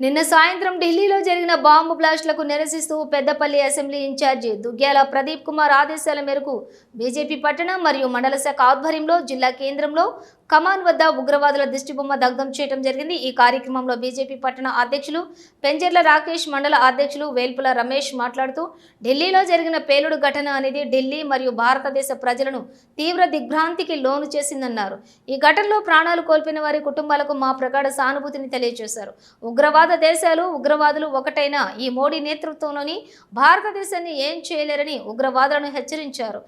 నిన్న సాయంత్రం ఢిల్లీలో జరిగిన బాంబు బ్లాస్టులకు నిరసిస్తూ Peddapalli assembly in charge Duggyala Pradeep Kumar ఆదేశాల మేరకు బీజేపీ పట్టణ మరియు మండల శాఖ ఆధ్వర్యంలో జిల్లా కేంద్రంలో కమాన్ వద్ద ఉగ్రవాదుల దిష్టిబొమ్మ దగ్ధం చేయడం జరిగింది. ఈ కార్యక్రమంలో బీజేపీ పట్టణ అధ్యక్షులు పెంజర్ల రాకేష్ మండల అధ్యక్షులు వేల్పుల రమేష్ మాట్లాడుతూ ఢిల్లీలో జరిగిన పేలుడు ఘటన అనేది ఢిల్లీ మరియు భారతదేశ ప్రజలను తీవ్ర దిగ్భ్రాంతికి లోను చేసిందన్నారు. ఈ ఘటనలో ప్రాణాలు కోల్పోయిన వారి కుటుంబాలకు మా ప్రగాఢ సానుభూతిని తెలియజేశారు. ఉగ్రవాద దేశాలు ఉగ్రవాదులు ఒకటైన ఈ మోడీ నేతృత్వంలోని భారతదేశాన్ని ఏం చేయలేరని ఉగ్రవాదులను హెచ్చరించారు.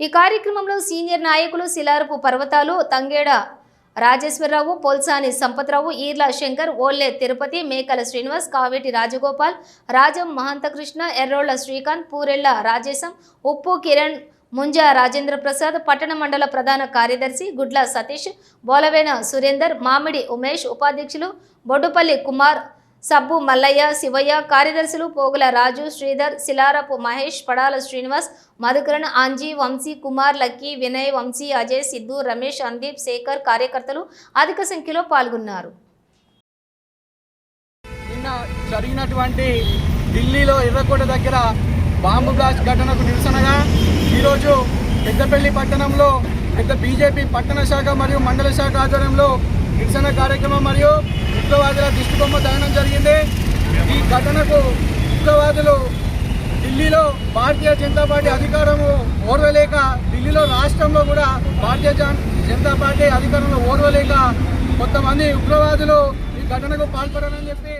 ఈ కార్యక్రమంలో సీనియర్ నాయకులు శిలారపు పర్వతాలు తంగేడ రాజేశ్వరరావు పోల్సాని సంపత్రావు ఈర్ల శంకర్ ఓల్లే తిరుపతి మేకల శ్రీనివాస్ కావేటి రాజగోపాల్ రాజం మహంతకృష్ణ ఎర్రోళ్ళ శ్రీకాంత్ పూరెళ్ళ రాజేశం ఉప్పు కిరణ్ ముంజా రాజేంద్ర ప్రసాద్ పట్టణ మండల ప్రధాన కార్యదర్శి గుడ్ల సతీష్ బోలవేన సురేందర్ మామిడి ఉమేష్ ఉపాధ్యక్షులు బొడ్డుపల్లి కుమార్ సబ్బు మల్లయ్య శివయ్య కార్యదర్శులు పోగుల రాజు శ్రీధర్ శిలారపు మహేష్ పడాల శ్రీనివాస్ మధుకరణ్ ఆంజీ వంశీ కుమార్ లక్కీ వినయ్ వంశీ అజయ్ సిద్ధు రమేష్ అందీప్ శేఖర్ కార్యకర్తలు అధిక సంఖ్యలో పాల్గొన్నారు. నిన్న జరిగినటువంటి ఢిల్లీలో ఎర్రకోట దగ్గర బాంబు బ్లాస్ట్ ఘటనకు నిరసనగా ఈరోజు పెద్దపల్లి పట్టణంలో పెద్ద బీజేపీ పట్టణ శాఖ మరియు మండల శాఖ ఆధ్వర్యంలో నిరసన కార్యక్రమం మరియు ఉగ్రవాదుల దిష్టిబొమ్మ దహనం జరిగింది. ఈ ఘటనకు ఉగ్రవాదులు ఢిల్లీలో భారతీయ జనతా పార్టీ అధికారము ఓర్వలేక ఢిల్లీలో రాష్ట్రంలో కూడా భారతీయ జన్- జనతా పార్టీ అధికారంలో ఓర్వలేక కొంతమంది ఉగ్రవాదులు ఈ ఘటనకు పాల్పడారని చెప్పి